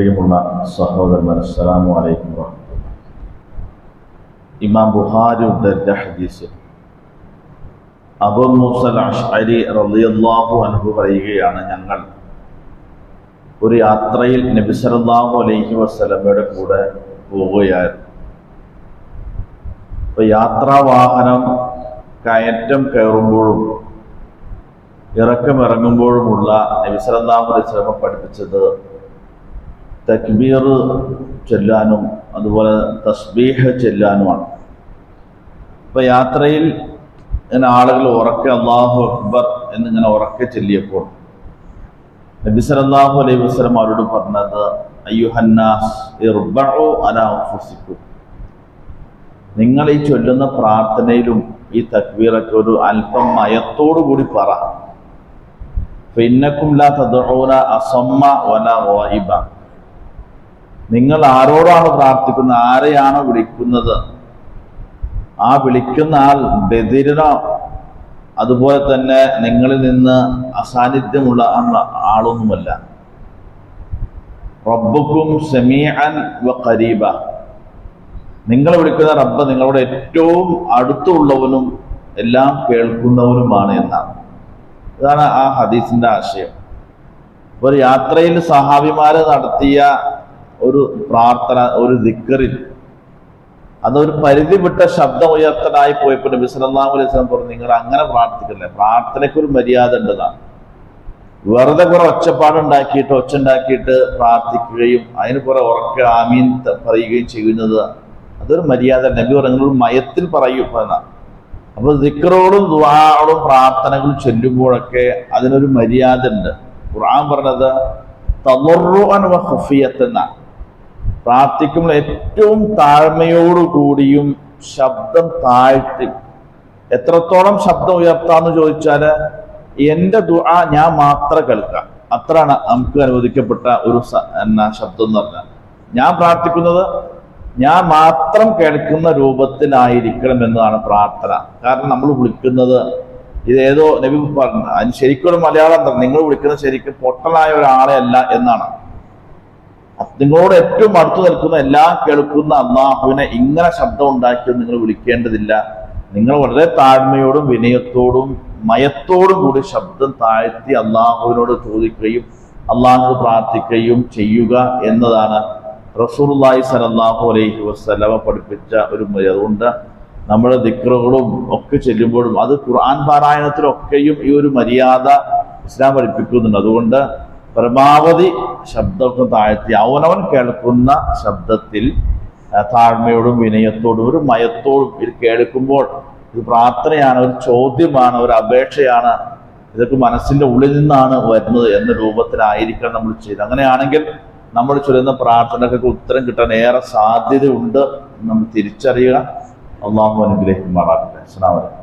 പ്രിയമുള്ള സഹോദരന്മാർ അസ്സലാമു അലൈക്കും. ഇമാം ബുഖാരി ഉദ്ധരിച്ച ഹദീസ് അഷ്അരി റളിയല്ലാഹു അൻഹു പറയുകയാണ് ഞങ്ങൾ ഒരു യാത്രയിൽ നബി സല്ലല്ലാഹു അലൈഹി വസല്ലമയുടെ കൂടെ പോവുകയായിരുന്നു അപ്പൊ യാത്രാ വാഹനം കയറ്റം കയറുമ്പോഴും ഇറക്കം ഇറങ്ങുമ്പോഴുമുള്ള നബി സല്ലല്ലാഹു അലൈഹി വസല്ലമ പഠിപ്പിച്ചത് തക്ബീർ ചൊല്ലാനും അതുപോലെ തസ്ബീഹ് ചൊല്ലാനുമാണ്. ഇപ്പം യാത്രയിൽ ഇങ്ങനെ ആളുകൾ ഉറക്കെ അള്ളാഹു അക്ബർ എന്നിങ്ങനെ ഉറക്കെ ചൊല്ലിയപ്പോൾ നബി സല്ലല്ലാഹു അലൈഹി വസ്ലം അവരോട് പറഞ്ഞത് അയ്യുഹന്നാസ് നിങ്ങൾ ഈ ചൊല്ലുന്ന പ്രാർത്ഥനയിലും ഈ തക്ബീറൊക്കെ ഒരു അല്പം മയത്തോടു കൂടി പറ. ഫിന്നക്കും ലാ തദ്ഊന അസമ്മ വല ഗായിബ. നിങ്ങൾ ആരോടാണ് പ്രാർത്ഥിക്കുന്നത്? ആരെയാണോ വിളിക്കുന്നത്? ആ വിളിക്കുന്ന ആൾ ബദിരനോ? അതുപോലെ തന്നെ നിങ്ങളിൽ നിന്ന് അസാന്നിധ്യമുള്ള ആള- ആളൊന്നുമല്ല. റബ്ബുക്കും സമീഅൻ വ നിങ്ങൾ വിളിക്കുന്ന റബ്ബ് നിങ്ങളുടെ ഏറ്റവും അടുത്തുള്ളവനും എല്ലാം കേൾക്കുന്നവനുമാണ് എന്നാണ്. ഇതാണ് ആ ഹദീസിന്റെ ആശയം. ഒരു യാത്രയിൽ സഹാബിമാര് നടത്തിയ ഒരു പ്രാർത്ഥന ഒരു ദിക്കറിൽ അതൊരു പരിധി വിട്ട ശബ്ദം ഉയർത്തലായി പോയപ്പോൾ നബി സല്ലല്ലാഹു അലൈഹി വസല്ലം പറഞ്ഞു നിങ്ങൾ അങ്ങനെ പ്രാർത്ഥിക്കല്ലേ? പ്രാർത്ഥനയ്ക്ക് ഒരു മര്യാദ ഉണ്ടതാണ് വെറുതെ കുറെ ഒച്ചപ്പാടുണ്ടാക്കിയിട്ട് ഒച്ച ഉണ്ടാക്കിയിട്ട് പ്രാർത്ഥിക്കുകയും അതിന് കുറെ ഉറക്ക ആമീൻ പറയുകയും ചെയ്യുന്നത് അതൊരു മര്യാദ നബി പറഞ്ഞ മയത്തിൽ പറയും അപ്പൊ ദിക്റോടും ദുവാളും പ്രാർത്ഥനകൾ ചൊല്ലുമ്പോഴൊക്കെ അതിനൊരു മര്യാദ ഉണ്ട്. ഖുർആൻ പറഞ്ഞത് ഖുഫിയത്ത് എന്നാണ് പ്രാർത്ഥിക്കുമ്പോൾ ഏറ്റവും താഴ്മയോടുകൂടിയും ശബ്ദം താഴ്ത്തി. എത്രത്തോളം ശബ്ദം ഉയർത്താന്ന് ചോദിച്ചാൽ എന്റെ ദുആ ഞാൻ മാത്രം കേൾക്കാം അത്രയാണ് നമുക്ക് അനുവദിക്കപ്പെട്ട ഒരു എന്നാ ശബ്ദം എന്ന് പറഞ്ഞാൽ. ഞാൻ പ്രാർത്ഥിക്കുന്നത് ഞാൻ മാത്രം കേൾക്കുന്ന രൂപത്തിലായിരിക്കണം എന്നതാണ് പ്രാർത്ഥന. കാരണം നമ്മൾ വിളിക്കുന്നത് ഇതേതോ നബി പറഞ്ഞു ശരിക്കും മലയാളം നിങ്ങൾ വിളിക്കുന്നത് ശരിക്കും പൊട്ടലായ ഒരാളെ അല്ല എന്നാണ്. നിങ്ങളോട് ഏറ്റവും അടുത്തു നിൽക്കുന്ന എല്ലാം കേൾക്കുന്ന അള്ളാഹുവിനെ ഇങ്ങനെ ശബ്ദം ഉണ്ടാക്കി നിങ്ങൾ വിളിക്കേണ്ടതില്ല. നിങ്ങൾ വളരെ താഴ്മയോടും വിനയത്തോടും മയത്തോടും കൂടി ശബ്ദം താഴ്ത്തി അള്ളാഹുവിനോട് ചോദിക്കുകയും അള്ളാഹു പ്രാർത്ഥിക്കുകയും ചെയ്യുക എന്നതാണ്. റസൂർലായി സ്വല്ലല്ലാഹു അലൈഹി വസല്ലമ പഠിപ്പിച്ച ഒരു അതുകൊണ്ട് നമ്മുടെ ദിക്റുകളും ഒക്കെ ചെല്ലുമ്പോഴും അത് ഖുർആൻ പാരായണത്തിലൊക്കെയും ഈ ഒരു മര്യാദ ഇസ്ലാം പഠിപ്പിക്കുന്നുണ്ട്. അതുകൊണ്ട് പരമാവധി ശബ്ദം താഴ്ത്തി അവനവൻ കേൾക്കുന്ന ശബ്ദത്തിൽ താഴ്മയോടും വിനയത്തോടും ഒരു മയത്തോടും ഇത് കേൾക്കുമ്പോൾ ഇത് പ്രാർത്ഥനയാണ് ഒരു ചോദ്യമാണ് ഒരു അപേക്ഷയാണ്. ഇതൊക്കെ മനസ്സിന്റെ ഉള്ളിൽ നിന്നാണ് വരുന്നത് എന്ന രൂപത്തിലായിരിക്കണം നമ്മൾ ചെയ്ത് അങ്ങനെയാണെങ്കിൽ നമ്മൾ ചൊല്ലുന്ന പ്രാർത്ഥനകൾക്ക് ഉത്തരം കിട്ടാൻ ഏറെ സാധ്യതയുണ്ട് നമ്മൾ തിരിച്ചറിയുക അള്ളാഹു അനുഗ്രഹിക്കുമാറാകട്ടെ. അസ്സാം അലൈക്കും.